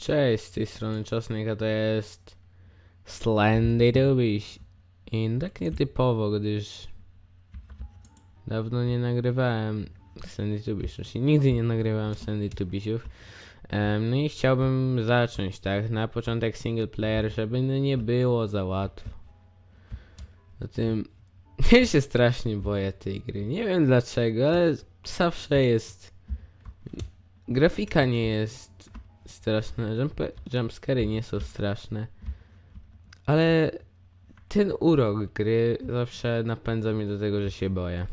Cześć, z tej strony Czosnek, a to jest Slendy Tubiś. I tak nietypowo, gdyż dawno nie nagrywałem Slendy Tubiś, znaczy nigdy nie nagrywałem Slendy Tubisiów. Em, no i chciałbym zacząć, tak, na początek single player, żeby no nie było za łatwo. Zatem ja się strasznie boję tej gry, nie wiem dlaczego, ale zawsze jest... Grafika nie jest straszne, jump, jumpscary nie są straszne, ale ten urok gry zawsze napędza mnie do tego, że się boję.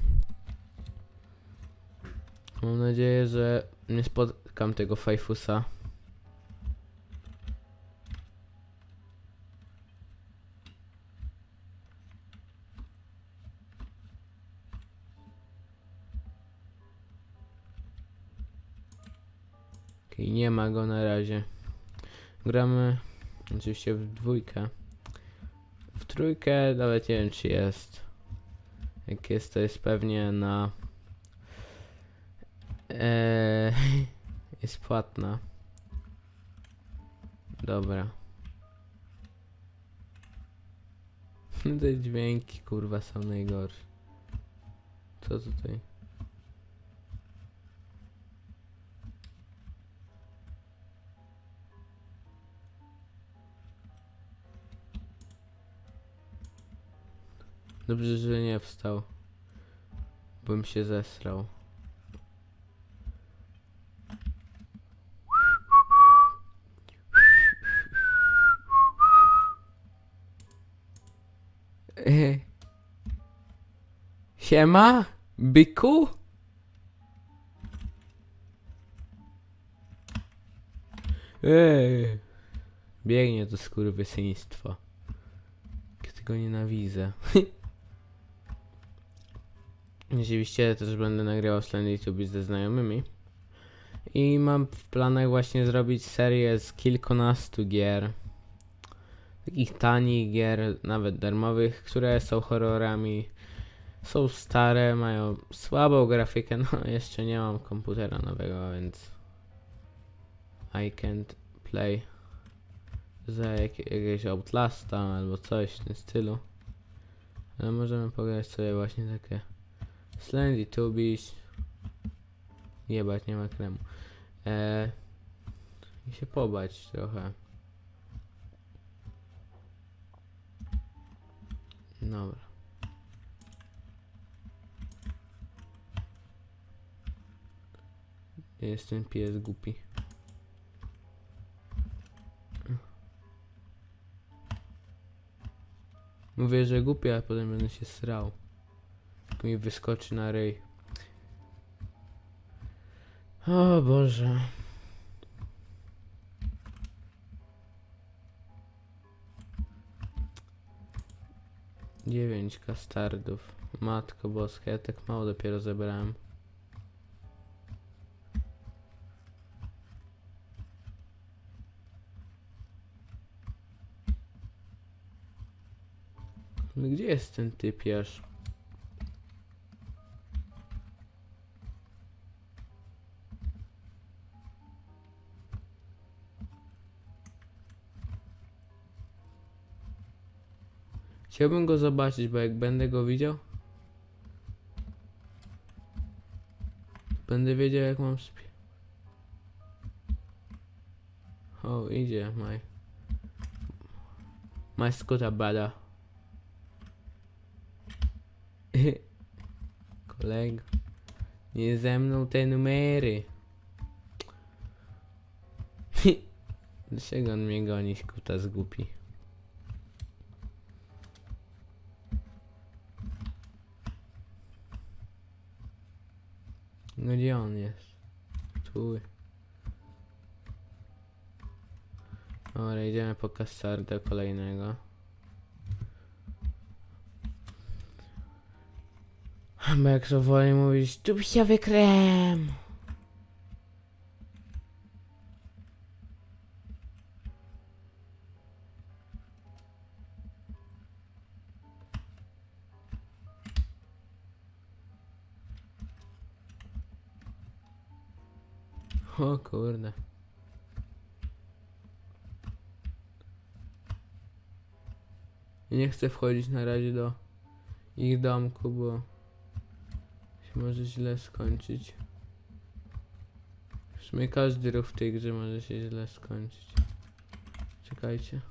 Mam nadzieję, że nie spotkam tego Fajfusa. Okej, nie ma go na razie. Gramy oczywiście w dwójkę. W trójkę nawet nie wiem czy jest. Jak jest to jest pewnie na... Eee, jest płatna. Dobra. Te dźwięki kurwa są najgorsze. Co tutaj? Dobrze, że nie wstał. Bym się zesrał. Siema, byku? Eee. Biegnie to skurwysyństwo. Jak tego nienawidzę. Oczywiście też będę nagrywał Slendy YouTube ze znajomymi. I mam w planach właśnie zrobić serię z kilkunastu gier. Takich tanich gier, nawet darmowych, które są horrorami. Są stare, mają słabą grafikę. No, jeszcze nie mam komputera nowego, więc. I can't play za jak, jakiegoś Outlasta albo coś w tym stylu. Ale możemy pograć sobie właśnie takie. Slendy Tubiś. Jebać, nie ma kremu. Eee, I się pobać trochę. Dobra. Jest ten pies głupi. Mówię, że głupi, a potem będę się srał. Mi wyskoczy na ryj. O Boże. Dziewięć kastardów. Matko boska, ja tak mało dopiero zebrałem. Ale gdzie jest ten typiarz? Chciałbym go zobaczyć, bo jak będę go widział, będę wiedział jak mam spie... O, idzie, maj. Maj skuta bada. Kolego, nie ze mną te numery. Dlaczego on mnie goni, skuta zgłupi? No gdzie on jest? Tu. Dobra, idziemy po kastardę kolejnego. Bo jak to woli mówić, tu się wykrem. O kurde. Nie chcę wchodzić na razie do ich domku, bo się może źle skończyć. W sumie każdy ruch w tej grze może się źle skończyć. Czekajcie.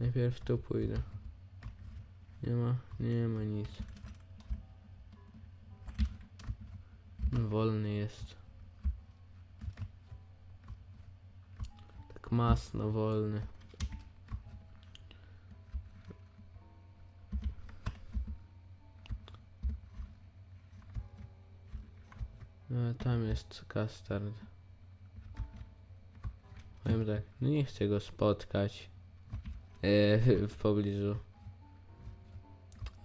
Najpierw tu pójdę. Nie ma, nie ma nic. Wolny jest. Masno wolny. No, tam jest Custard. Powiem tak, no nie chcę go spotkać e, w pobliżu.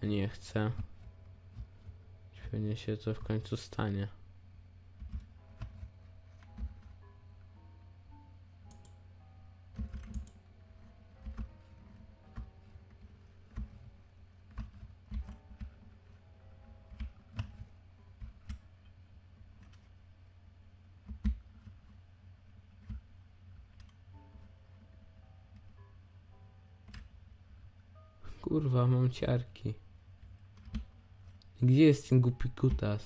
Nie chcę. Pewnie się to w końcu stanie. Kurwa, mam ciarki. Gdzie jest ten głupi kutas?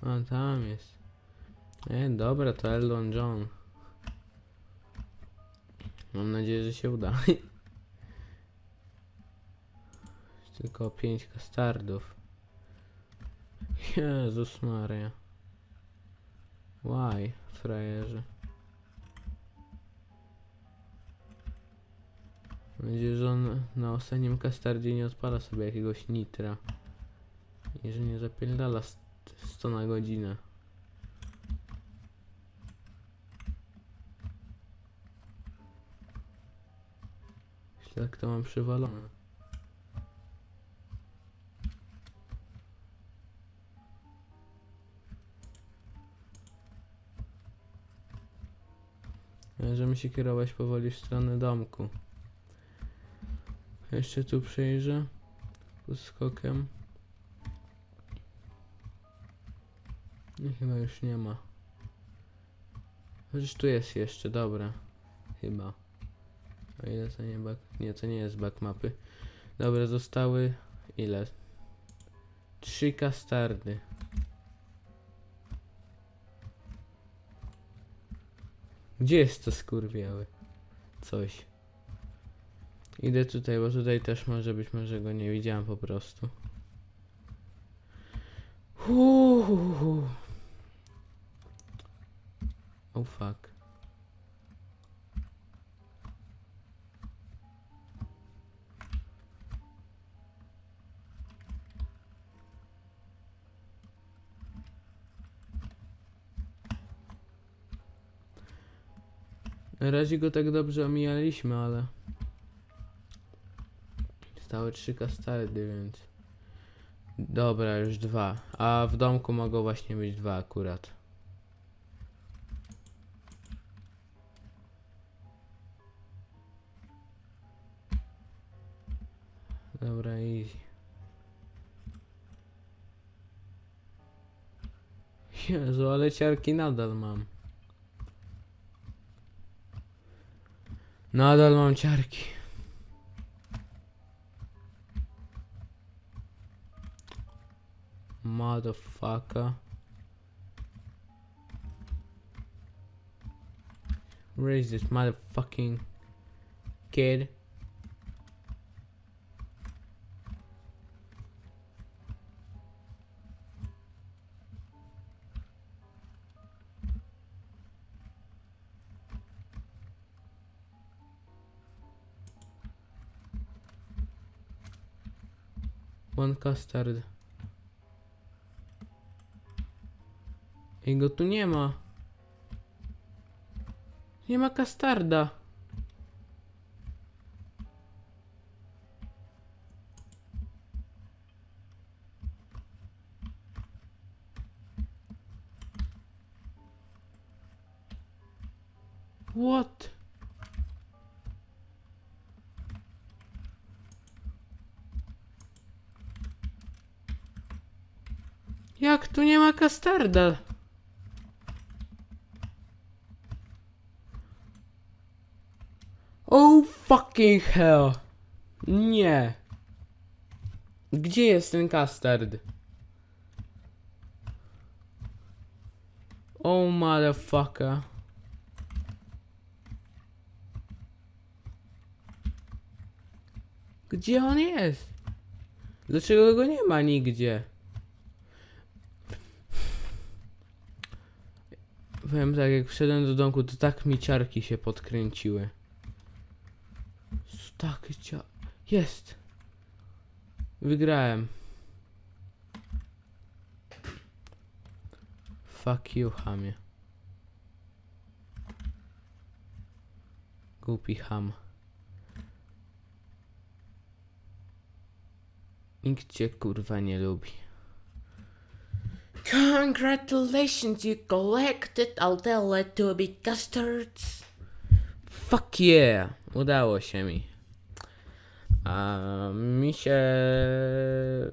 A tam jest. E, dobra, to Eldon John. Mam nadzieję, że się uda. Tylko pięć kastardów. Jezus Maria. Why, frajerzy? Mam nadzieję, że on na ostatnim kastardzie nie odpala sobie jakiegoś nitra. I nie zapierdala st- 100 na godzinę. Jeśli tak to mam przywalone. Możemy się kierować powoli w stronę domku. Jeszcze tu przejrzę. Skokiem. Nie, chyba już nie ma. Chociaż tu jest jeszcze, dobra. Chyba. O ile to nie back... Nie, to nie jest back mapy. Dobra, zostały... Ile? Trzy kastardy. Gdzie jest to skurwiały? Coś. Idę tutaj, bo tutaj też może być, może go nie widziałem po prostu. Uuu. Oh fuck. Na razie go tak dobrze omijaliśmy, ale... Stały trzy kastardy, więc... Dobra, już dwa. A w domku mogą właśnie być dwa akurat. Dobra, easy. Jezu, ale ciarki nadal mam. Nadal mam ciarki. Motherfucker. Where is this motherfucking kid? One custard. Jego tu nie ma. Nie ma kastarda. What? Jak tu nie ma kastarda? Oh fucking hell. Nie. Gdzie jest ten kastard? Oh motherfucker. Gdzie on jest? Dlaczego go nie ma nigdzie? Powiem tak, jak wszedłem do domku, to tak mi ciarki się podkręciły. Tak, cia... Jest! Wygrałem. Fuck you, hamie. Głupi ham. Nikt cię kurwa nie lubi. Congratulations, you collected all the Teletubby custards. Fuck yeah! Udało się mi. A mi się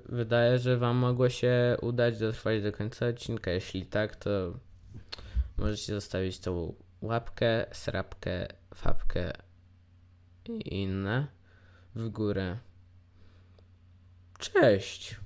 wydaje, że wam mogło się udać dotrwać do końca odcinka. Jeśli tak, to możecie zostawić tą łapkę, srapkę, fapkę i inne w górę. Cześć!